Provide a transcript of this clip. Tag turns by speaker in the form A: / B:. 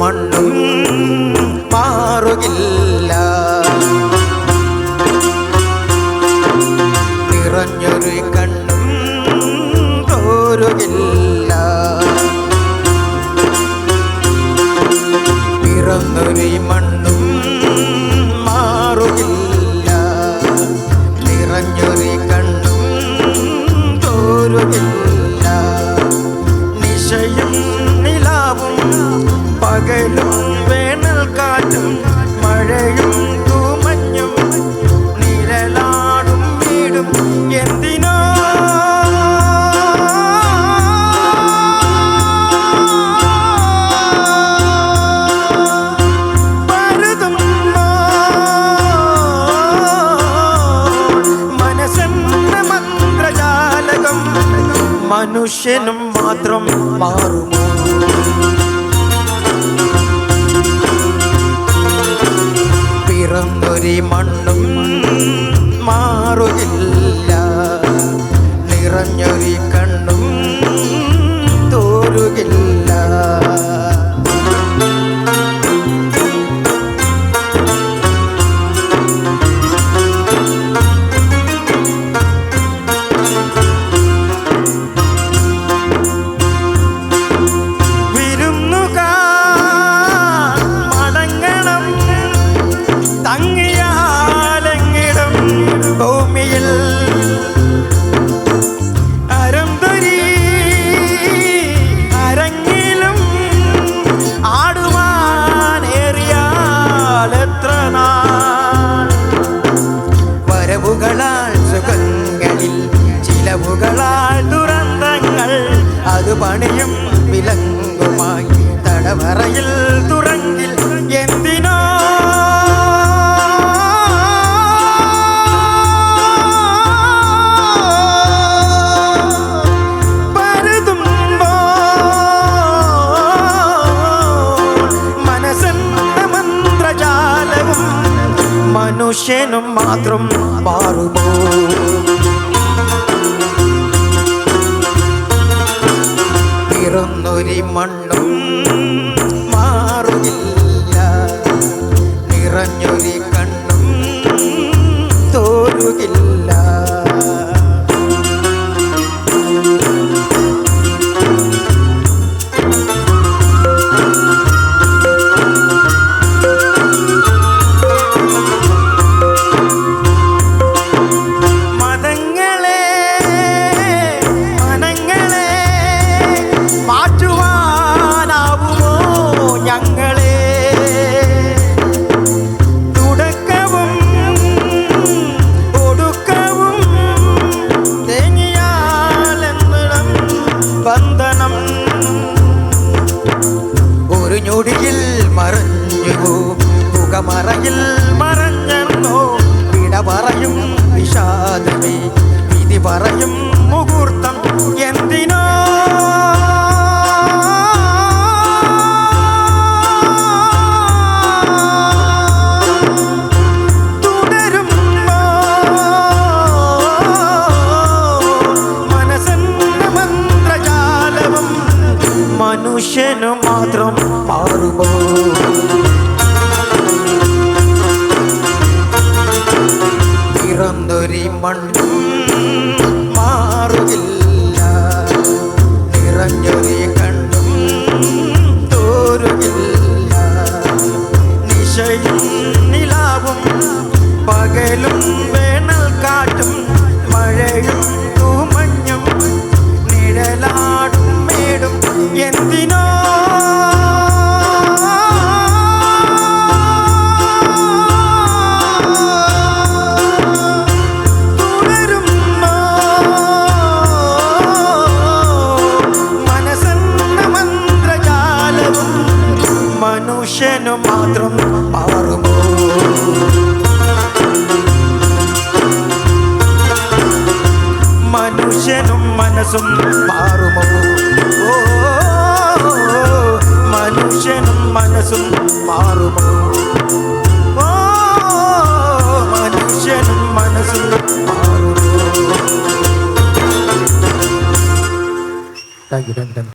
A: மண்ணும் പകലും വേനൽക്കാറ്റും മഴയും തൂമഞ്ഞും നിഴലാടും വീടും എന്തിനോ? മനുഷ്യനും മാത്രം മാറുമോ? വരവുകളാൽ സുഖങ്ങളിൽ ചിലവുകളാൽ ദുരന്തങ്ങൾ അത് പണിയും വിലങ്ങുമായി തടവറയിൽ തുറങ്കിൽ മനുഷ്യനും മാത്രം മാറുമോ ഞൊടിയിൽ മറഞ്ഞു പുകമറയിൽ മറഞ്ഞോ വിട പറയും വിഷാദമേ. വിധി പറയും മുഹൂർത്തം മനുഷ്യനു മാത്രം മാറുമോ മനുഷ്യനും മനസ്സും മാറുമോ ഓ മനുഷ്യനും മനസ്സും മാറുമോ